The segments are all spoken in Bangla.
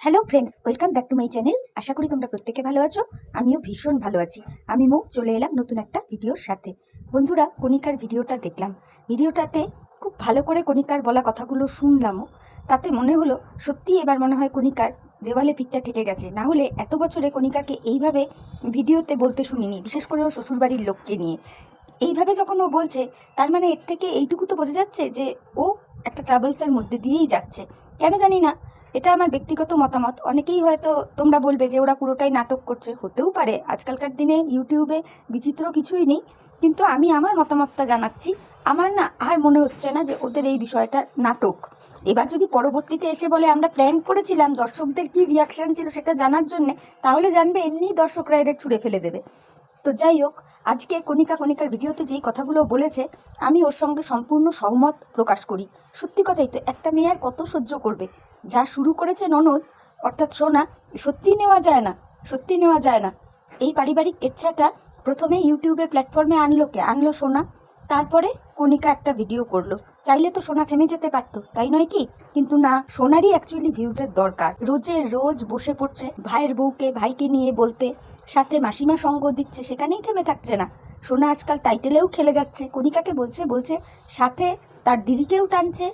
Hello friends welcome back to my channel আশা করি তোমরা প্রত্যেকে ভালো আছো। আমিও ভীষণ ভালো আছি। আমি মুখ চলে এলাম নতুন একটা ভিডিওর সাথে। বন্ধুরা, কণিকার ভিডিওটা দেখলাম। ভিডিওটাতে খুব ভালো করে কণিকার বলা কথাগুলো শুনলামও। তাতে মনে হলো, সত্যি এবার মনে হয় কণিকার দেওয়ালে পিঠটা ঠেকে গেছে। না হলে এত বছরে কণিকাকে এইভাবে ভিডিওতে বলতে শুনিনি, বিশেষ করে ওর শ্বশুরবাড়ির লোককে নিয়ে। এইভাবে যখন ও বলছে, তার মানে এর থেকে এইটুকু তো বোঝা যাচ্ছে যে ও একটা ট্রাভেলসের মধ্যে দিয়েই যাচ্ছে। কেন জানি না এটা আমার ব্যক্তিগত মতামত। অনেকেই হয়তো তোমরা বলবে যে ওরা পুরোটাই নাটক করছে। হতেও পারে, আজকালকার দিনে ইউটিউবে বিচিত্র কিছুই নেই। কিন্তু আমি আমার মতামতটা জানাচ্ছি, আমার না আর মনে হচ্ছে না যে ওদের এই বিষয়টা নাটক। এবার যদি পরবর্তীতে এসে বলে আমরা প্ল্যান করেছিলাম, দর্শকদের কি রিয়াকশন ছিল সেটা জানার জন্যে, তাহলে জানবে এমনিই দর্শকরা এদের ছুঁড়ে ফেলে দেবে। তো যাই হোক, আজকে কণিকা কণিকার ভিডিওতে যেই কথাগুলো বলেছে, আমি ওর সঙ্গে সম্পূর্ণ সহমত প্রকাশ করি। সত্যি কথাই তো, একটা মেয়ে আর কত সহ্য করবে? যা শুরু করেছে ননদ, অর্থাৎ সোনা, সত্যি নেওয়া যায় না, সত্যি নেওয়া যায় না। এই পারিবারিক কেচ্ছাটা প্রথমে ইউটিউবের প্ল্যাটফর্মে আনলো কে? আনলো সোনা। তারপরে কণিকা একটা ভিডিও করল। চাইলে তো সোনা থেমে যেতে পারতো, তাই নয় কি? কিন্তু না, সোনারই অ্যাকচুয়ালি ভিউজের দরকার। রোজের রোজ বসে পড়ছে ভাইয়ের বউকে, ভাইকে নিয়ে বলতে। সাথে মাসিমা সঙ্গ দিচ্ছে, সেখানেই থেমে থাকছে না। সোনা আজকাল টাইটেলেও খেলে যাচ্ছে। কণিকাকে বলছে বলছে, সাথে তার দিদিকেও টানছে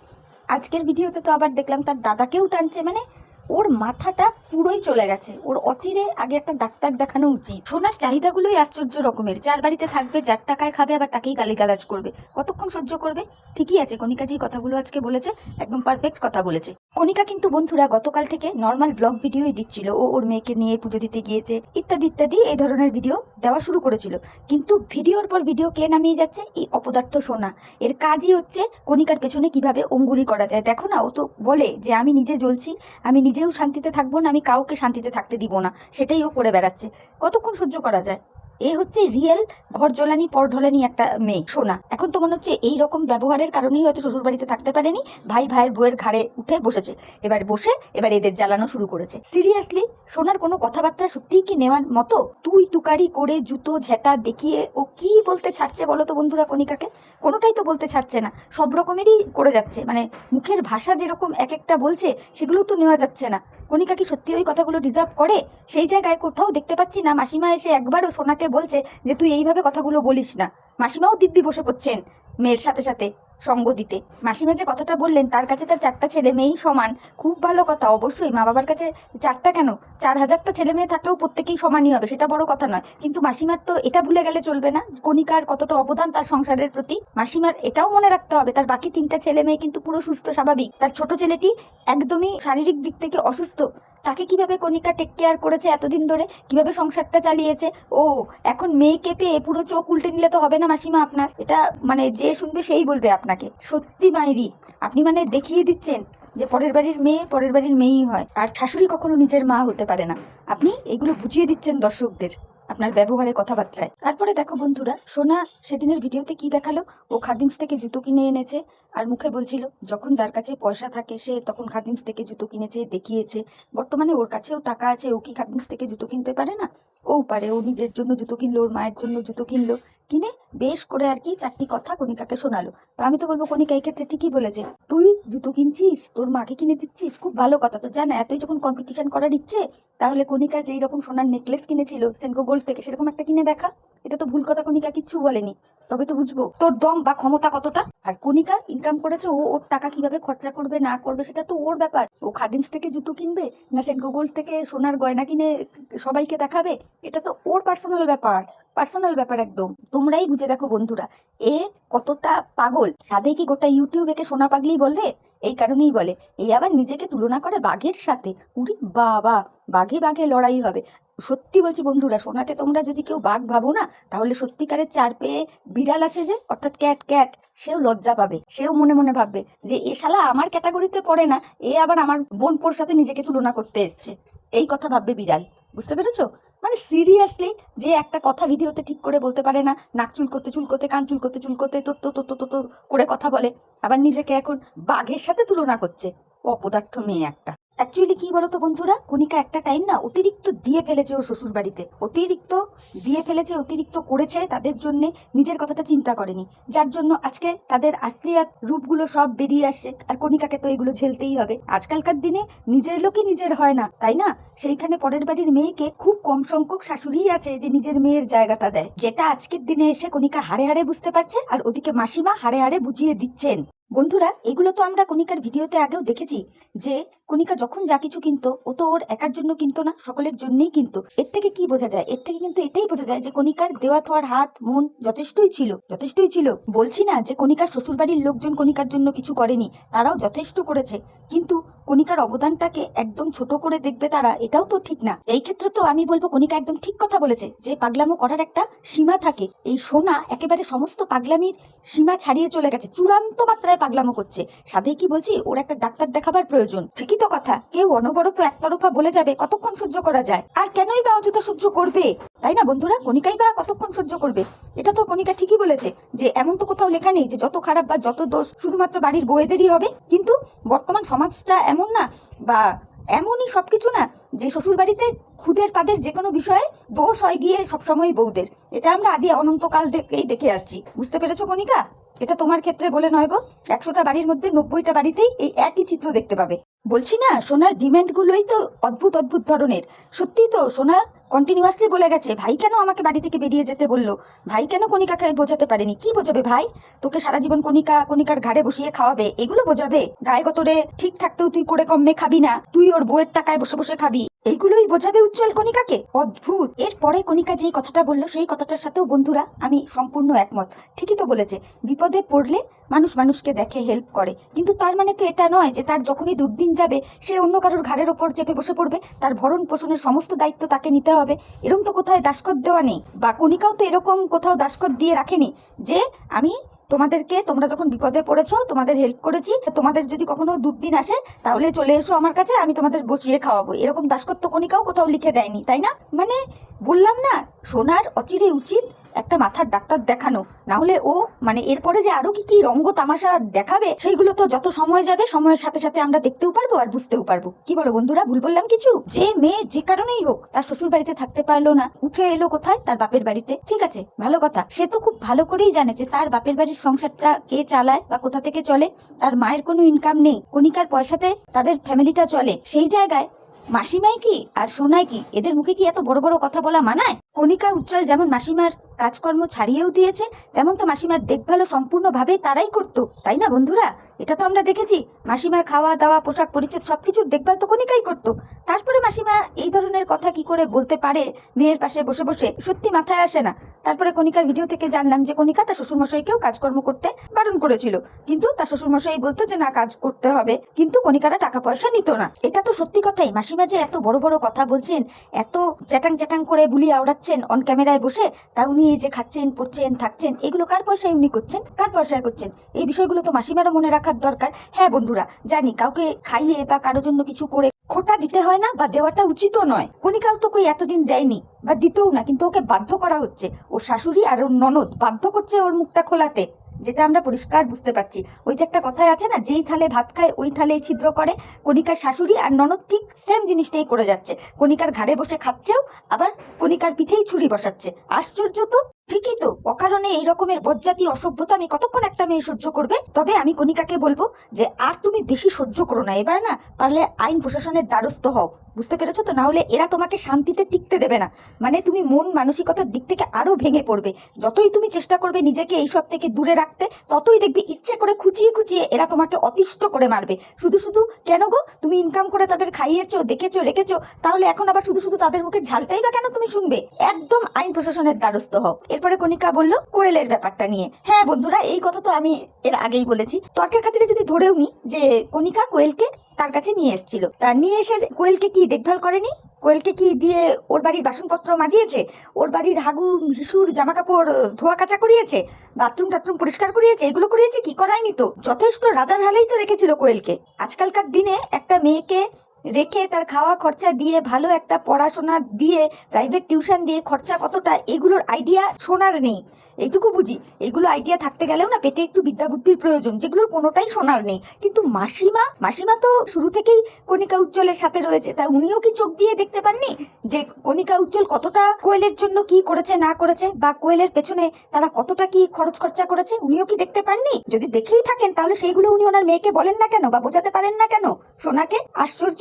আজকের ভিডিওতে তো আবার দেখলাম তার দাদাকেও টানছে মানে ওর মাথাটা পুরোই চলে গেছে। ওর অচিরে আগে একটা ডাক্তার দেখানো উচিত। সোনার চাহিদাগুলোই আশ্চর্য রকমের। যার বাড়িতে থাকবে, যার টাকায় খাবে, আবার তাকেই গালিগালাজ করবে। কতক্ষণ সহ্য করবে? ঠিকই আছে, কণিকা যে কথাগুলো আজকে বলেছে, একদম পারফেক্ট কথা বলেছে। কণিকা কিন্তু বন্ধুরা গতকাল থেকে নর্মাল ব্লগ ভিডিওই দিচ্ছিল। ও ওর মেয়েকে নিয়ে পুজো দিতে গিয়েছে, ইত্যাদি ইত্যাদি, এই ধরনের ভিডিও দেওয়া শুরু করেছিল। কিন্তু ভিডিওর পর ভিডিও কে নামিয়ে যাচ্ছে? এই অপদার্থ সোনা। এর কাজই হচ্ছে কণিকার পেছনে কীভাবে অঙ্গুলি করা যায়। দেখো না, ও তো বলে যে, আমি নিজে জ্বলছি, আমি নিজেও শান্তিতে থাকব না, আমি কাউকে শান্তিতে থাকতে দিব না, সেটাই ও করে বেড়াচ্ছে। কতক্ষণ সহ্য করা যায়? এ হচ্ছে রিয়েল ঘর জ্বলানি পর ঢলানি একটা মেয়ে, সোনা। এখন তো মনে হচ্ছে এই রকম ব্যবহারের কারণেই হয়তো শ্বশুর বাড়িতে থাকতে পারেনি। ভাই ভাইয়ের বউয়ের ঘাড়ে উঠে বসেছে। এবার বসে এবার এদের জ্বালানো শুরু করেছে। সিরিয়াসলি, সোনার কোনো কথাবার্তা সত্যিই কি নেওয়ার মতো? তুই তুকারি করে জুতো, ঝেঁটা দেখিয়ে ও কি বলতে ছাড়ছে বলো তো বন্ধুরা কণিকাকে? কোনোটাই তো বলতে ছাড়ছে না। সব রকমেরই করে যাচ্ছে। মানে মুখের ভাষা যেরকম এক একটা বলছে, সেগুলোও তো নেওয়া যাচ্ছে না। কণিকা কি সত্যি ওই কথাগুলো ডিজার্ভ করে? সেই জায়গায় কোথাও দেখতে পাচ্ছি না। মাসিমা এসে একবারও সোনাকে বলছে যে, তুই এইভাবে কথাগুলো বলিস না। মাসিমাও দিব্যি বসে পড়ছেন। মেয়ের সাথে সাথে সঙ্গ দিতে। মাসিমা যে কথাটা বললেন, তার কাছে তার চারটা ছেলে মেয়েই সমান। খুব ভালো কথা, অবশ্যই। মা বাবার কাছে চারটা কেন? চার হাজারটা ছেলে মেয়ে থাকলেও প্রত্যেকেই সমানই হবে, সেটা বড় কথা নয়। কিন্তু মাসিমার তো এটা ভুলে গেলে চলবে না। কণিকার কতটা অবদান তার সংসারের প্রতি, মাসিমার এটাও মনে রাখতে হবে। তার বাকি তিনটা ছেলে মেয়ে কিন্তু পুরো সুস্থ, স্বাভাবিক। তার ছোট ছেলেটি একদমই শারীরিক দিক থেকে অসুস্থ। তাকে কীভাবে কণিকা টেক কেয়ার করেছে এতদিন ধরে? কীভাবে সংসারটা চালিয়েছে? ও, এখন মেয়েকে পেয়ে পুরো চোখ উল্টে নিলে তো হবে না মাসিমা আপনার। এটা মানে যে শুনবে সেই বলবে আপনাকে। সত্যি মাইরি। আপনি মানে দেখিয়ে দিচ্ছেন যে পরের বাড়ির মেয়ে পরের বাড়ির মেয়েই হয়। আর শাশুড়ি কখনো নিজের মা হতে পারে না। আপনি এগুলো বুঝিয়ে দিচ্ছেন দর্শকদের। আপনার ব্যবহারে কথাবার্তায়। তারপরে দেখো বন্ধুরা, সোনা সেদিনের ভিডিওতে কি দেখাল? ও খাদিমস থেকে জুতো কিনে এনেছে আর মুখে বলছিল, যখন যার কাছে পয়সা থাকে, সে তখন খাদিমস থেকে জুতো কিনেছে, দেখিয়েছে। বর্তমানে ওর কাছেও টাকা আছে, ও কি খাদিমস থেকে জুতো কিনতে পারে না? ও পারে, ও নিজের জন্য জুতো কিনলো, ওর মায়ের জন্য জুতো কিনলো। কিনে? বেশ করে আর কি চারটি কথা কণিকাকে শোনালো। তো আমি তো বলব, কণিকা, এই ক্ষেত্রে ঠিকই বলেছে। তুই জুতো কিনছিস? তোর মাকে কিনে দিচ্ছিস? খুব ভালো কথা তো জানা। এতই যখন কম্পিটিশন করার ইচ্ছে, তাহলে কণিকা যেই রকম সোনার নেকলেস কিনেছিল সেনকো গোল্ড থেকে সেরকম একটা কিনে দেখা। এটা তো ভুল কথা কণিকা কিচ্ছু বলেনি। তবে তো বুঝব, তোর দম বা ক্ষমতা কতটা? আর কণিকা ইনকাম করেছে, ও ওর টাকা কীভাবে খরচা করবে, না করবে, সেটা তো ওর ব্যাপার। ও খাদিমস থেকে জুতো কিনবে, না সেনকো গোল্ড থেকে সোনার গয়না কিনে সবাইকে দেখাবে? এটা তো ওর পার্সোনাল ব্যাপার। পার্সোনাল ব্যাপার একদম। তোমরাই বুঝে দেখো বন্ধুরা, এ কতটা পাগল। সাদে কি গোটা ইউটিউব একে সোনা পাগলি বলবে এই কারণেই বলে। এই আবার নিজেকে তুলনা করে বাঘের সাথে। উরি বাবা, বাঘে বাঘে লড়াই হবে। সত্যি বলছি বন্ধুরা, সোনাকে তোমরা যদি কেউ বাঘ ভাবো না, তাহলে সত্যিকারের চার পেয়ে বিড়াল আছে যে, অর্থাৎ ক্যাট ক্যাট, সেও লজ্জা পাবে। সেও মনে মনে ভাববে যে, এ শালা আমার ক্যাটাগরিতে পড়ে না, এ আবার আমার বোনপোর সাথে নিজেকে তুলনা করতে এসছে। এই কথা ভাববে বিড়াল। বুঝতে পেরেছ? মানে সিরিয়াসলি যে একটা কথা ভিডিওতে ঠিক করে বলতে পারে না, নাক চুল করতে চুল করতে, কান চুল করতে চুল করতে তো তো তো তো তো তো করে কথা বলে, আবার নিজেকে এখন বাঘের সাথে তুলনা করছে। অপদার্থ মেয়ে একটা। অ্যাকচুয়ালি কি বলতো বন্ধুরা? কণিকা একটা টাইম না অতিরিক্ত দিয়ে ফেলেছে ওর শ্বশুর বাড়িতে অতিরিক্ত দিয়ে ফেলেছে, অতিরিক্ত করেছে তাদের জন্য নিজের কথাটা চিন্তা করেনি। যার জন্য আজকে তাদের আসলি রূপগুলো সব বেরিয়ে আসে আর কণিকাকে তো এগুলো ঝেলতেই হবে। আজকালকার দিনে নিজের লোকই নিজের হয় না, তাই না? সেইখানে পরের বাড়ির মেয়েকে খুব কম সংখ্যক শাশুড়িই আছে যে নিজের মেয়ের জায়গাটা দেয়। যেটা আজকের দিনে এসে কণিকা হাড়ে হাড়ে বুঝতে পারছে আর ওদিকে মাসিমা হাড়ে হাড়ে বুঝিয়ে দিচ্ছেন। বন্ধুরা, এগুলো তো আমরা কণিকার ভিডিওতে আগেও দেখেছি যে কণিকা যখন যা কিছু কিনতো, ও তো ওর একার জন্য কিনতো না, সকলের জন্যই কিনতো। এর থেকে কি বোঝা যায়? এর থেকে কিন্তু এটাই বোঝা যায় যে কণিকার দেওয়া থোয়ার হাত, মন যথেষ্টই ছিল যথেষ্টই ছিল। বলছি না যে কণিকার শ্বশুরবাড়ির লোকজন কণিকার জন্য কিছু করেনি, তারাও যথেষ্ট করেছে। কিন্তু কণিকার অবদানটাকে একদম ছোট করে দেখবে তারা, এটাও তো ঠিক না। এই ক্ষেত্রে তো আমি বলব কণিকা একদম ঠিক কথা বলেছে যে পাগলামো করার একটা সীমা থাকে। এই সোনা একেবারে সমস্ত পাগলামির সীমা ছাড়িয়ে চলে গেছে, চূড়ান্ত মাত্রায় পাগলামো করছে। সাথে কি বলছি? ওর একটা ডাক্তার দেখাবার প্রয়োজন। ঠিকই তো কথা। কেউ অনবরত একতরফা বলে যাবে, কতক্ষণ সহ্য করা যায়? আর কেনই বা অযথা সহ্য করবে? তাই না বন্ধুরা? কণিকাই বা কতক্ষণ সহ্য করবে? এটা তো কণিকা ঠিকই বলেছে যে, এমন তো কোথাও লেখা নেই যে, যত খারাপ বা যত দোষ শুধুমাত্র বাড়ির বউয়েদেরই হবে। কিন্তু বর্তমান সমাজটা এমন না বা এমনই সবকিছু না যে শ্বশুর বাড়িতে খুদের পাদের যে কোনো বিষয়ে দোষ হয় গিয়ে সবসময় বউদের। এটা আমরা আদি অনন্তকাল থেকেই দেখে আসছি। বুঝতে পেরেছ কণিকা? এটা তোমার ক্ষেত্রে বলে নয় গো। একশোটা বাড়ির মধ্যে নব্বইটা বাড়িতেই এই একই চিত্র দেখতে পাবে। বলছি না, সোনার ডিমান্ডগুলোই তো অদ্ভুত অদ্ভুত ধরনের। সত্যি তো, সোনা কন্টিনিউয়াসলি বলে গেছে, ভাই কেন আমাকে বাড়ি থেকে বেরিয়ে যেতে বলল? ভাই কেন কণিকাকে বোঝাতে পারেনি? কি বোঝাবে ভাই? তোকে সারা জীবন কণিকা, কণিকার ঘাড়ে বসিয়ে খাওয়াবে, এগুলো বোঝাবে? গায়ে গতরে ঠিক থাকতেও তুই করে কমে খাবি না, তুই ওর বউয়ের টাকায় বসে বসে খাবি। এইগুলোই বোঝাবে উজ্জ্বল কণিকাকে? অদ্ভুত। এরপরে কণিকা যেই কথাটা বলল, সেই কথাটার সাথেও বন্ধুরা, আমি সম্পূর্ণ একমত। ঠিকই তো বলেছে, বিপদে পড়লে মানুষ মানুষকে দেখে হেল্প করে। কিন্তু তার মানে তো এটা নয় যে তার যখনই দুর্দিন যাবে, সে অন্য কারোর ঘাড়ের ওপর চেপে বসে পড়বে। তার ভরণ পোষণের সমস্ত দায়িত্ব তাকে নিতে হবে। এরকম তো কোথায় দাসকত দেওয়া নেই। বা কণিকাও তো এরকম কোথাও দাসকত দিয়ে রাখেনি যে, আমি তোমাদেরকে, তোমরা যখন বিপদে পড়েছো, তোমাদের হেল্প করেছি, তোমাদের যদি কখনো দুর্দিন আসে, তাহলে চলে এসো আমার কাছে, আমি তোমাদের বসিয়ে খাওয়াবো। এরকম দাসকত্ব কণিকাও কোথাও লিখে দেয়নি, তাই না? মানে বললাম না, সোনার অচিরে উচিত একটা মাথার ডাক্তার দেখানো। না হলে ও মানে এরপরে যে আরও কি কি রঙ্গ তামাশা দেখাবে, সেইগুলো তো যত সময় যাবে, সময়ের সাথে সাথে আমরা দেখতেও পারব আর বুঝতেও পারব। কি বলো বন্ধুরা, ভুল বললাম কিছু? যে মেয়ে যে কারণেই হোক, তার শ্বশুর বাড়িতে থাকতে পারল না, উঠে এলো কোথায়? তার বাপের বাড়িতে। ঠিক আছে, ভালো কথা। সে তো খুব ভালো করেই জানে যে তার বাপের বাড়ির সংসারটা কে চালায় বা কোথা থেকে চলে। তার মায়ের কোনো ইনকাম নেই, কণিকার পয়সাতে তাদের ফ্যামিলিটা চলে। সেই জায়গায় মাসিমাই কি আর সোনাই কি? এদের মুখে কি এত বড় বড় কথা বলা মানায়? কণিকা উজ্জ্বল যেমন মাসিমার কাজকর্ম ছাড়িয়েও দিয়েছে তেমন তো মাসিমার দেখভালও সম্পূর্ণভাবে তারাই করতো, তাই না বন্ধুরা? এটা তো আমরা দেখেছি। মাসিমার খাওয়া, দাওয়া, পোশাক পরিচ্ছদ সবকিছুর দেখভাল তো কণিকাই করতো। তারপরে মাসিমা এই ধরনের কথা কি করে বলতে পারে মেয়ের পাশে বসে বসে সত্যি মাথায় আসে না। তারপরে কণিকার ভিডিও থেকে জানলাম যে কণিকা তার শ্বশুরমশাইকেও কাজকর্ম করতে বারণ করেছিল। কিন্তু তার শ্বশুরমশাই বলতো যে, না, কাজ করতে হবে। কিন্তু কণিকারা টাকা পয়সা নিত না। এটা তো সত্যি কথাই। মাসিমা যে এত বড় বড় কথা বলছেন, এত চ্যাটাং চ্যাটাং করে বুলি আওড়াচ্ছেন অন ক্যামেরায় বসে, তা উনি এই যে খাচ্ছেন, পড়ছেন, থাকছেন, এগুলো কার পয়সায় উনি করছেন? কার পয়সায় করছেন? এই বিষয়গুলো তো মাসিমারও মনে রাখার দরকার। হ্যাঁ বন্ধুরা, জানি কাউকে খাইয়ে বা কারোর জন্য কিছু করে খোটা দিতে হয় না বা দেওয়াটা উচিতও নয়। কণিকাও তো কই এতদিন দেয়নি বা দিতেও না, কিন্তু ওকে বাধ্য করা হচ্ছে। ওর শাশুড়ি আর ওর ননদ বাধ্য করছে ওর মুখটা খোলাতে, যেটা আমরা পরিষ্কার বুঝতে পারছি। ওই যে একটা কথাই আছে না, যেই থালে ভাত খায় ওই থালে ছিদ্র করে। কণিকার শাশুড়ি আর ননদ ঠিক সেম জিনিসটাই করে যাচ্ছে। কণিকার ঘাড়ে বসে খাচ্ছেও, আবার কণিকার পিঠেই ছুরি বসাচ্ছে। আশ্চর্য তো ঠিকই তো, অকারণে এই রকমের বজ্জাতি অসভ্যতা আমি কতক্ষণ একটা মেয়ে সহ্য করবে? তবে আমি কণিকাকে বলব যে, আর তুমি বেশি সহ্য করো না। এবার না, পারলে আইন প্রশাসনের দ্বারস্থ হও। বুঝতে পেরেছ তো? না হলে এরা তোমাকে শান্তিতে টিকতে দেবে না। মানে তুমি মন মানসিকতার দিক থেকে আরও ভেঙে পড়বে। যতই তুমি চেষ্টা করবে নিজেকে এইসব থেকে দূরে রাখতে, ততই দেখবে ইচ্ছে করে খুঁচিয়ে খুঁচিয়ে এরা তোমাকে অতিষ্ঠ করে মারবে। শুধু শুধু, কেন গো? তুমি ইনকাম করে তাদের খাইয়েছো, দেখেছ, রেখেছো, তাহলে এখন আবার শুধু শুধু তাদের মুখে ঝালটাই বা কেন তুমি শুনবে? একদম আইন প্রশাসনের দ্বারস্থ হও। এরপরে কণিকা বলল, কোয়েলের ব্যাপারটা নিয়ে। হ্যাঁ বন্ধুরা, এই কথা তো আমি এর আগেই বলেছি। তর্কের খাতিরে যদি ধরেও নি যে কণিকা কোয়েলকে তার কাছে নিয়ে এসেছিল, তা নিয়ে এসে কোয়েলকে কি দেখভাল করেনি? কোয়েলকে কি দিয়ে ওর বাড়ির বাসনপত্র মাজিয়েছে? ওর বাড়ির হাগু হিসুর জামা কাপড় ধোয়া কাচা করিয়েছে? বাথরুম টাথরুম পরিষ্কার করিয়েছে? এগুলো করিয়েছে কি করায়নি তো? যথেষ্ট রাজার হালেই তো রেখেছিল কোয়েলকে। আজকালকার দিনে একটা মেয়েকে রেখে তার খাওয়া খরচা দিয়ে, ভালো একটা পড়াশোনা দিয়ে প্রাইভেট টিউশন দিয়ে খরচা কতটা, এগুলোর আইডিয়া শোনার নেই। এইটুকু বুঝি? এগুলো আইডিয়া থাকতে গেলেও না পেটে একটু বিদ্যা বুদ্ধির প্রয়োজন, যেগুলোর কোনোটাই শোনার নেই। কিন্তু মাসিমা মাসিমা তো শুরু থেকেই কণিকা উজ্জ্বলের সাথে রয়েছে, তা উনিও কি চোখ দিয়ে দেখতে পাননি যে কণিকা উজ্জ্বল কতটা কোয়েলের জন্য কি করেছে, না করেছে, বা কোয়েলের পেছনে তারা কতটা কি খরচ খরচা করেছে, উনিও কি দেখতে পাননি? যদি দেখেই থাকেন, তাহলে সেইগুলো উনি ওনার মেয়েকে বলেন না কেন, বা বোঝাতে পারেন না কেন? সোনাকে? আশ্চর্য!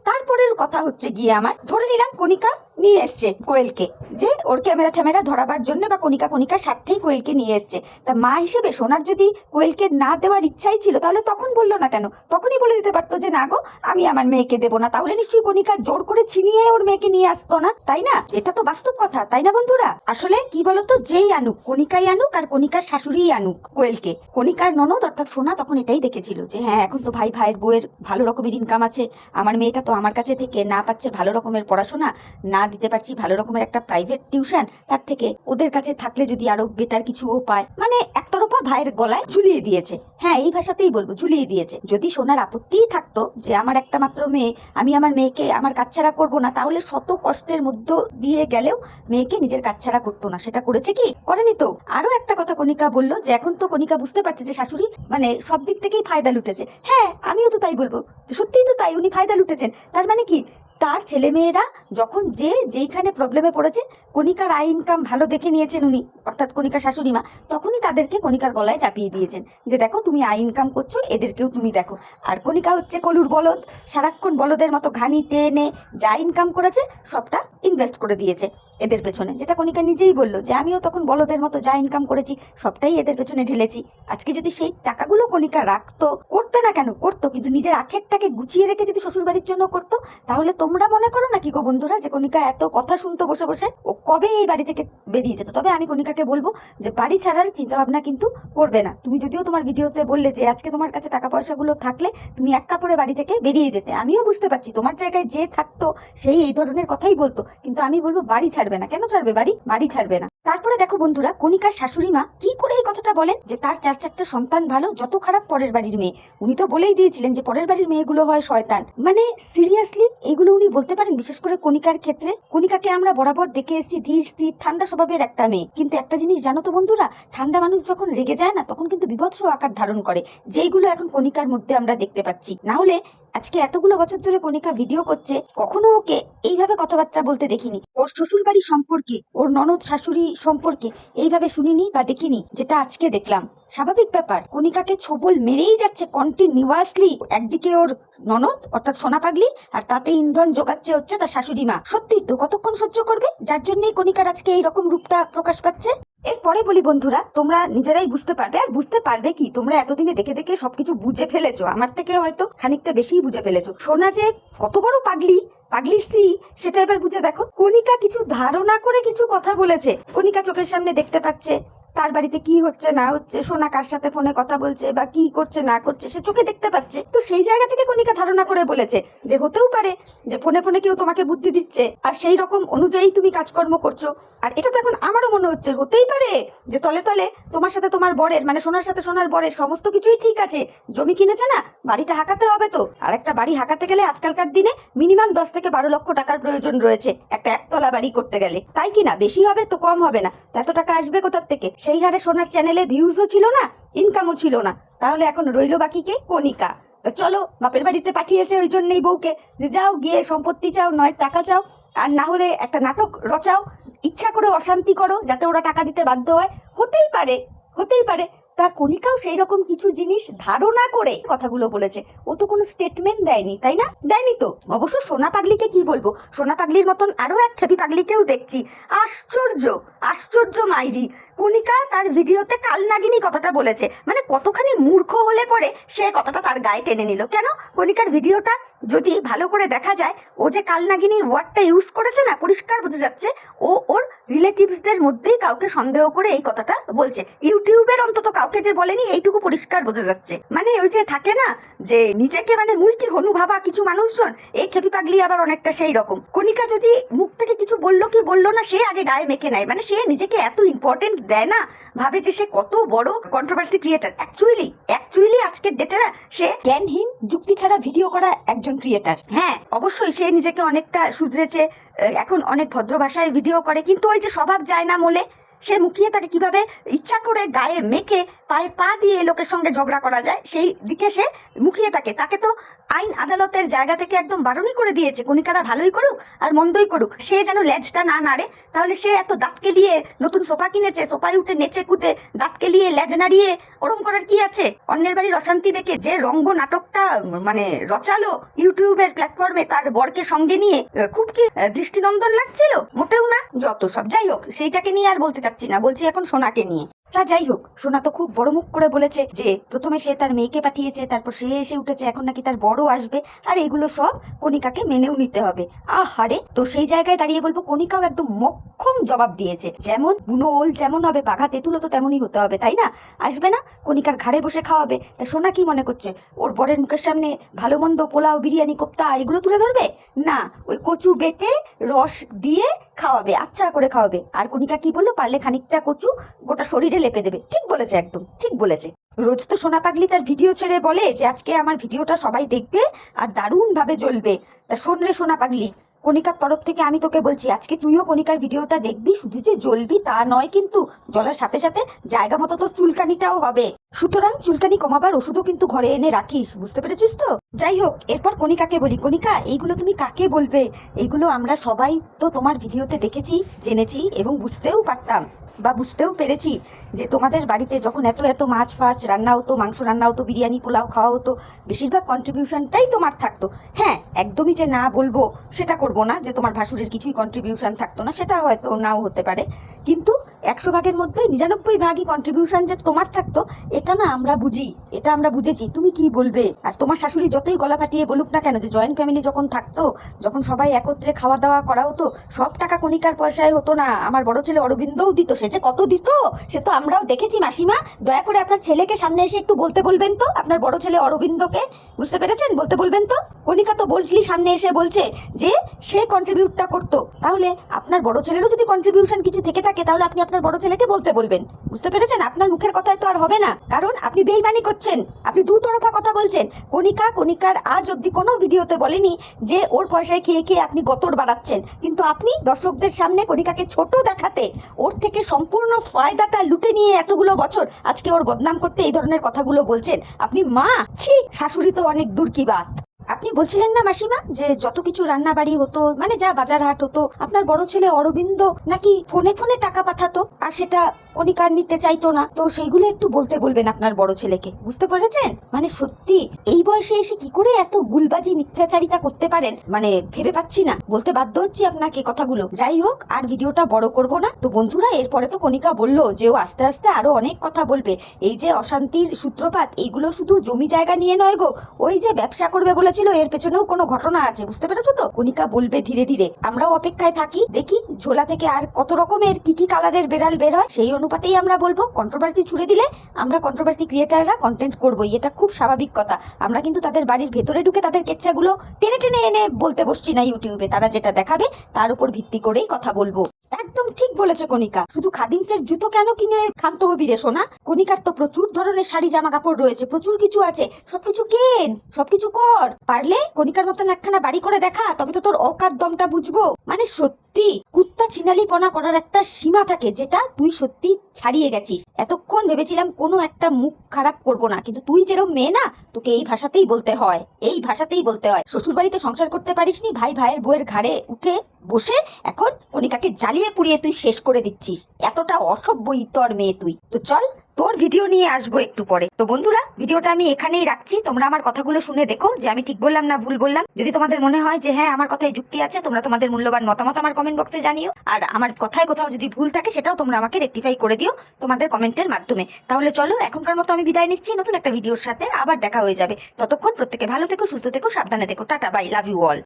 তারপরের কথা হচ্ছে গিয়ে আমার, ধরে নিলাম কণিকা নিয়ে এসছে কোয়েলকে, যে ওর ক্যামেরা ট্যামেরা ধরাবার জন্য বা কণিকা কণিকার স্বার্থেই কোয়েলকে নিয়ে এসছে। তা মা হিসেবে সোনার যদি কোয়েলকে না দেওয়ার ইচ্ছাই ছিল, তাহলে তখন বলল না কেন? তখনই বলে দিতে পারতো যে, না গো, আমি আমার মেয়েকে দেবো না। তাহলে নিশ্চয়ই কণিকা জোর করে ছিনিয়ে ওর মেয়েকে নিয়ে আসতো না, তাই না? এটা তো বাস্তব কথা, তাই না বন্ধুরা? আসলে কি বলতো, যেই আনুক, কণিকাই আনুক আর কণিকার শাশুড়িই আনুক কোয়েলকে। কণিকার ননদ অর্থাৎ সোনা তখন এটাই দেখেছিল যে হ্যাঁ এখন তো ভাই ভাইয়ের বউয়ের ভালো রকমের ইনকাম আছে, আমার মেয়েটা তো আমার কাছে থেকে না পাচ্ছে ভালো রকমের পড়াশোনা, না দিতে পারছি ভালো রকমের একটা প্রাইভেট টিউশন তার থেকে ওদের কাছে থাকলে যদি আরও বেটার কিছু পায়। মানে একতরফা ভাইয়ের গলায় ঝুলিয়ে দিয়েছে। হ্যাঁ এই ভাষাতেই বলব, ঝুলিয়ে দিয়েছে। যদি সোনার আপত্তিই থাকতো যে আমার একটা মাত্র মেয়ে, আমি আমার মেয়েকে আমার কাচ্ছাড়া করব না, তাহলে শত কষ্টের মধ্য দিয়ে গেলেও মেয়েকে নিজের কাচ্ছাড়া করতো না। সেটা করেছে কি? করেনি তো। আরও একটা কথা কণিকা বলল যে, এখন তো কণিকা বুঝতে পারছে যে শাশুড়ি মানে সব দিক থেকেই ফায়দা লুটেছে। হ্যাঁ আমিও তো তাই বলব। সত্যিই তো তাই, উনি ফায়দা লুটেছেন। তার মানে কি? তার ছেলে মেয়েরা যখন যে যেইখানে প্রবলেমে পড়েছে, কণিকার আয় ইনকাম ভালো দেখে নিয়েছেন উনি, অর্থাৎ কণিকার শাশুড়ি মা, তখনই তাদেরকে কণিকার গলায় চাপিয়ে দিয়েছেন যে দেখো তুমি আয় ইনকাম করছ, এদেরকেও তুমি দেখো। আর কণিকা হচ্ছে কলুর বলদ, সারাক্ষণ বলদের মতো ঘানি টেনে যা ইনকাম করেছে, সবটা ইনভেস্ট করে দিয়েছে। এদের পেছনে। যেটা কণিকা নিজেই বলল যে, আমিও তখন বলদের মতো যা ইনকাম করেছি, সবটাই এদের পেছনে ঢেলেছি। আজকে যদি সেই টাকাগুলো কণিকা রাখতো করবে না কেন? করতো, কিন্তু নিজের আখেরটাকে গুছিয়ে রেখে যদি শ্বশুরবাড়ির জন্য করতো, তাহলে তোমরা মনে করো নাকি গো বন্ধুরা যে, কণিকা এত কথা শুনতো বসে বসে, ও কবে এই বাড়ি থেকে বেরিয়ে যেত? তবে আমি কণিকাকে বলব যে, বাড়ি ছাড়ার চিন্তা ভাবনা কিন্তু করবে না। তুমি যদিও তোমার ভিডিওতে বললে যে, আজকে তোমার কাছে টাকা পয়সাগুলো থাকলে তুমি এক কাপড়ে বাড়ি থেকে বেরিয়ে যেতে। আমিও বুঝতে পারছি, তোমার জায়গায় যে থাকতো, সেই এই ধরনের কথাই বলতো। কিন্তু আমি বলব বাড়ি ছাড়বে না। কেন ছাড়বে বাড়ি? বাড়ি ছাড়বে না। তারপরে দেখো বন্ধুরা, কণিকার শাশুড়ি মা কি করে এই কথাটা বলেন? যে তার চার চারটা সন্তান ভালো, যত খারাপ পরের বাড়ির মেয়ে। উনি তো বলেই দিয়েছিলেন যে পরের বাড়ির মেয়েগুলো হয় শয়তান। মানে সিরিয়াসলি এগুলো উনি বলতে পারেন, বিশেষ করে কণিকার ক্ষেত্রে। কণিকাকে আমরা বরাবর দেখে এসেছি, ধীর স্থির, ঠান্ডা স্বভাবের একটা মেয়ে। কিন্তু একটা জিনিস জানো তো বন্ধুরা, ঠান্ডা মানুষ যখন রেগে যায় না, তখন কিন্তু বিভৎস আকার ধারণ করে। যেইগুলো এখন কণিকার মধ্যে আমরা দেখতে পাচ্ছি। না হলে, আজকে এতগুলো বছর ধরে কণিকা ভিডিও করছে, কখনো ওকে এইভাবে কথাবার্তা বলতে দেখিনি। ওর শ্বশুর বাড়ি সম্পর্কে, ওর ননদ শাশুড়ি সম্পর্কে এইভাবে শুনিনি বা দেখিনি, যেটা আজকে দেখলাম। স্বাভাবিক ব্যাপার, কণিকাকে ছোবল মেরেই যাচ্ছে কন্টিনিউয়াসলি একদিকে ওর ননদ, অর্থাৎ সোনা পাগলি, আর তাতে ইন্ধন যোগাচ্ছে হচ্ছে তার শাশুড়ি মা। সত্যি তো কতক্ষণ সহ্য করবে? যার জন্যই কণিকার আজকে এই রকম রূপটা প্রকাশ পাচ্ছে? এরপরে বলি বন্ধুরা, তোমরা নিজেরাই বুঝতে পারবে। আর বুঝতে পারবে কি, তোমরা এতদিনে দেখে দেখে সবকিছু বুঝে ফেলেছো। আমার থেকে হয়তো খানিকটা বেশিই বুঝে ফেলেছো। সোনা যে কত বড় পাগলি পাগলি সি সেটা এবার বুঝে দেখো। কণিকা কিছু ধারণা করে কিছু কথা বলেছে। কণিকা চোখের সামনে দেখতে পাচ্ছে। তার বাড়িতে কি হচ্ছে, না হচ্ছে, সোনা কার সাথে ফোনে কথা বলছে বা কি করছে, না করছে, সে চোখে দেখতে পাচ্ছে। তো সেই জায়গা থেকে কণিকা ধারণা করে বলেছে যে হতেও পারে যে ফোনে ফোনে কেউ তোমাকে বুদ্ধি দিচ্ছে আর সেই রকম অনুযায়ী তুমি কাজকর্ম করছ। আর এটা তো এখন আমারও মনে হচ্ছে, হতেই পারে যে তলে তলে তোমার সাথে তোমার বরের মানে সোনার সাথে সোনার বরের সমস্ত কিছুই ঠিক আছে। জমি কিনেছে না, বাড়িটা হাঁকাতে হবে তো। আর একটা বাড়ি হাঁকাতে গেলে আজকালকার দিনে মিনিমাম দশ থেকে বারো লক্ষ টাকার প্রয়োজন রয়েছে। একটা একতলা বাড়ি করতে গেলে। তাই কি না? বেশি হবে তো কম হবে না। এত টাকা আসবে কোথার থেকে? সেই হারে সোনার চ্যানেলে ভিউজও ছিল না ইনকামও ছিল না। তাহলে এখন রইল বাকি কে? তা চলো, বাপের বাড়িতে পাঠিয়েছে ওই জন্যই বউকে। যে যাও, গিয়ে সম্পত্তি চাও, নয় টাকা চাও, আর না হলে একটা নাটক রচাও। ইচ্ছা করে অশান্তি করো, যাতে ওরা টাকা দিতে বাধ্য হয়। হতেই পারে হতেই পারে। তা কণিকাও সেই রকম কিছু জিনিস ধারণা করে কথাগুলো বলেছে। ও তো কোনো স্টেটমেন্ট দেয়নি, তাই না? দেয়নি তো। অবশ্য সোনা পাগলিকে কি বলব? সোনা পাগলির মতন আরও এক খেপি পাগলিকেও দেখছি। আশ্চর্য আশ্চর্য মাইরি। কণিকা তার ভিডিওতে কালনাগিনী কথাটা বলেছে। মানে কতখানি মূর্খ হলে পরে সে কথাটা তার গায়ে টেনে নিল। কেন? কণিকার ভিডিওটা যদি ভালো করে দেখা যায়, ও যে কালনাগিনী ওয়ার্ডটা ইউজ করেছে না, পরিষ্কার বোঝা যাচ্ছে, ও ওর রিলেটিভসদের মধ্যেই কাউকে সন্দেহ করে এই কথাটা বলছে। ইউটিউবের অন্তত কাউকে যে বলেনি, এইটুকু পরিষ্কার বোঝা যাচ্ছে। মানে ওই যে থাকে না, যে নিজেকে মানে মুই কি হনু ভাবা কিছু মানুষজন, এই খেপি পাগলি আবার অনেকটা সেই রকম। কণিকা যদি মুখ থেকে কিছু বলল কি বলল না, সে আগে গায়ে মেখে নেয়। মানে সে নিজেকে এত ইম্পর্টেন্ট দেয় না? ভাবে যে সে কত বড় কন্ট্রোভার্সি ক্রিয়েটার অ্যাকচুয়ালি অ্যাকচুয়ালি আজকের ডেটে না সে জ্ঞানহীন, যুক্তি ছাড়া ভিডিও করা একজন ক্রিয়েটার হ্যাঁ অবশ্যই সে নিজেকে অনেকটা শুধরেছে এখন অনেক ভদ্র ভাষায় ভিডিও করে, কিন্তু ওই যে স্বভাব যায় না মোলে, সে মুখিয়ে তাকে কীভাবে ইচ্ছা করে গায়ে মেখে পায়ে পা দিয়ে লোকের সঙ্গে ঝগড়া করা যায়, সেই দিকে সে মুখিয়ে থাকে। তাকে তো আইন আদালতের জায়গা থেকে একদম বারণই করে দিয়েছে, কণিকারা ভালোই করুক আর মন্দই করুক। সে যেন লেজটা না নাড়ে, তাহলে সে এত দাঁতকে দিয়ে নতুন সোফা কিনেছে, সোফায় উঠে নেচে কুদে দাঁতকে দিয়ে লেজ নাড়িয়ে, ওরম করার কি আছে? অন্যের বাড়ির অশান্তি দেখে যে রঙ্গ নাটকটা মানে রচালো ইউটিউবের প্ল্যাটফর্মে, তার বরকে সঙ্গে নিয়ে খুব কি দৃষ্টিনন্দন লাগছিল? মোটেও না, যত সব যাই হোক, সেইটাকে নিয়ে আর বলতে চাচ্ছি না। বলছি এখন সোনাকে নিয়ে। তা যাই হোক, সোনা তো খুব বড় মুখ করে বলেছে যে, প্রথমে সে তার মেয়েকে পাঠিয়েছে, তারপর সে এসে উঠেছে, এখন নাকি তার বড় আসবে, আর এগুলো সব কণিকাকে মেনেও নিতে হবে। আহারে, তো সেই জায়গায় দাঁড়িয়ে বলব, কণিকাও একদম মক্ষম জবাব দিয়েছে। যেমন বুনো ওল যেমন হবে, বাঘা তেঁতুলও তো তেমনই হতে হবে, তাই না? আসবে না, কণিকার ঘাড়ে বসে খাওয়াবে। তা সোনা কি মনে করছে? ওর বরের মুখের সামনে ভালো মন্দ পোলাও, বিরিয়ানি, কোপ্তা, এগুলো তুলে ধরবে? না, ওই কচু বেটে রস দিয়ে খাওয়াবে আচ্ছা করে খাওয়াবে। আর কণিকা কি বলল? পারলে খানিকটা কচু গোটা শরীরে লেপে দেবে। ঠিক বলেছে একদম, ঠিক বলেছে। রোজ তো সোনা পাগলি তার ভিডিও ছেড়ে বলে যে, আজকে আমার ভিডিওটা সবাই দেখবে আর দারুণ ভাবে জ্বলবে। তা শোন রে সোনা পাগলি, কণিকার তরফ থেকে আমি তোকে বলছি, আজকে তুইও কণিকার ভিডিওটা দেখবি, শুধু যে জ্বলবি তা নয় কিন্তু জ্বলার সাথে সাথে জায়গা মতো তোর চুলকানিটাও হবে। সুতরাং চুলকানি কমাবার ওষুধও কিন্তু ঘরে এনে রাখিস, বুঝতে পেরেছিস তো? যাই হোক, এরপর কণিকাকে বলি, কণিকা, এইগুলো তুমি কাকে বলবে? এইগুলো আমরা সবাই তো তোমার ভিডিওতে দেখেছি, জেনেছি এবং বুঝতেও পারতাম। বা বুঝতেও পেরেছি যে তোমাদের বাড়িতে যখন এত এত মাছ ফাছ রান্না হতো, মাংস রান্না হতো, বিরিয়ানি, পোলাও খাওয়া হতো, বেশিরভাগ কন্ট্রিবিউশনটাই তোমার থাকতো। হ্যাঁ একদমই যে না বলব সেটা করব না, যে তোমার ভাসুরের কিছুই কন্ট্রিবিউশন থাকতো না, সেটা হয়তো নাও হতে পারে। কিন্তু একশো ভাগের মধ্যে নিরানব্বই ভাগই কন্ট্রিবিউশন যে তোমার থাকতো, এটা না আমরা বুঝি, এটা আমরা বুঝেছি। তুমি কি বলবে? আর তোমার শাশুড়ি যতই গলা ফাটিয়ে বলুক না কেন, যে জয়েন্ট ফ্যামিলি যখন থাকতো, যখন সবাই একত্রে খাওয়া দাওয়া করা হতো, সব টাকা কণিকার পয়সায় হতো না। আমার বড় ছেলে অরবিন্দও দিত সে যে কত দিত? সে তো আমরাও দেখেছি, মাসিমা। দয়া করে আপনার ছেলেকে সামনে এসে একটু বলতে বলবেন তো? আপনার বড় ছেলে অরবিন্দকে। বুঝতে পেরেছেন? বলতে বলবেন তো? কণিকা তো বললি সামনে এসে বলছে যে, সে কন্ট্রিবিউটটা করতো। তাহলে আপনার বড় ছেলেরও যদি কন্ট্রিবিউশন কিছু থেকে থাকে, তাহলে আপনি আপনার বড় ছেলেকে বলতে বলবেন। বুঝতে পেরেছেন? আপনার মুখের কথায় তো আর হবে না। কারণ আপনি বেইমানি করছেন। আপনি দুতরফা কথা বলছেন। কণিকা, কণিকার আজ অবধি কোনো ভিডিওতে বলেনি যে, ওর পয়সায় খেয়ে খেয়ে আপনি গতর বাড়াচ্ছেন। কিন্তু আপনি দর্শকদের সামনে কণিকাকে ছোট দেখাতে, ওর থেকে সম্পূর্ণ ফায়দাটা লুটে নিয়ে এতগুলো বছর আজকে ওর বদনাম করতে এই ধরনের কথাগুলো বলছেন। আপনি মা? ছি, শাশুড়ি তো অনেক দূর কি বাত। আপনি বলছিলেন না মাসিমা যে যত কিছু রান্না বাড়ি হতো মানে যা বাজার হাট হতো, আপনার বড় ছেলে অরবিন্দ নাকি ফোনে ফোনে টাকা পাঠাতো, আর সেটা কণিকার নিতে চাইতো না। তো সেইগুলো একটু বলতে বলবেন আপনার বড় ছেলেকে। বুঝতে পেরেছেন? মানে সত্যি, এই বয়সে এসে কি করে এত গুলবাজি, মিথ্যাচারিতা করতে পারেন? মানে ভেবে পাচ্ছি না। বলতে বাধ্য হচ্ছি আপনাকে কথাগুলো। যাই হোক, আর ভিডিওটা বড় করব না। তো বন্ধুরা, এরপরে তো কণিকা বলল যে ও আস্তে আস্তে আরও অনেক কথা বলবে। এই যে অশান্তির সূত্রপাত, এইগুলো শুধু জমি জায়গা নিয়ে নয় গো। ওই যে ব্যবসা করবে বলেছিল, এর পেছনেও কোনো ঘটনা আছে। বুঝতে পেরেছ তো? কণিকা বলবে ধীরে ধীরে, আমরাও অপেক্ষায় থাকি, দেখি ঝোলা থেকে আর কত রকমের কি কি কালারের বেড়াল বের হয়, সেই অনুপাতেই আমরা বলব কন্ট্রোভার্সি ছুড়ে দিলে আমরা কন্ট্রোভার্সি ক্রিয়েটাররা কন্টেন্ট করবোই। এটা খুব স্বাভাবিক কথা। আমরা কিন্তু তাদের বাড়ির ভেতরে ঢুকে তাদের কেচ্ছাগুলো টেনে টেনে এনে বলতে বসছি না ইউটিউবে। তারা যেটা দেখাবে তার উপর ভিত্তি করেই কথা বলব। একদম ঠিক বলেছে, কণিকা। শুধু খাদিমসের জুতো কেন কিনে খান্ত হবি রে, সোনা? কণিকার তো প্রচুর ধরনের শাড়ি জামা কাপড় রয়েছে, প্রচুর কিছু আছে। সবকিছু কেন? সবকিছু কর। পারলে কণিকার মতন একখানা বাড়ি করে দেখা, তবে তো তোর অকাত দমটা বুঝব। মানে সত্যি, কুত্তা ছিনালিপনা করার একটা সীমা থাকে, যেটা তুই সত্যি ছাড়িয়ে গেছিস। এতক্ষণ ভেবেছিলাম কোনো একটা মুখ খারাপ করব না, কিন্তু তুই যেরকম মেয়ে না, তোকে এই ভাষাতেই বলতে হয়। এই ভাষাতেই বলতে হয়। শ্বশুর বাড়িতে সংসার করতে পারিসনি, ভাই ভাইয়ের বউয়ের ঘাড়ে উঠে বসে এখন কণিকাকে জ্বালিয়ে পুড়িয়ে পুড়িয়ে তুই শেষ করে দিচ্ছিস। এতটা অসভ্য ইতর মেয়ে তুই। তো চল, তোর ভিডিও নিয়ে আসব একটু পরে। তো বন্ধুরা ভিডিওটা আমি এখানেই রাখছি। তোমরা আমার কথাগুলো শুনে দেখো। যে আমি ঠিক বললাম না ভুল বললাম। যদি তোমাদের মনে হয় যে হ্যাঁ আমার কথায় যুক্তি আছে, তোমরা তোমাদের মূল্যবান মতামত আমার কমেন্ট বক্সে জানিও। আর আমার কথায় কোথাও যদি ভুল থাকে, সেটাও তোমরা আমাকে রেকটিফাই করে দিও তোমাদের কমেন্টের মাধ্যমে। তাহলে চলো, এখনকার মতো আমি বিদায় নিচ্ছি। নতুন একটা ভিডিওর সাথে আবার দেখা হয়ে যাবে। ততক্ষণ প্রত্যেকে ভালো থেকো, সুস্থ থেকো, সাবধানে থেকো। Tata bye love you all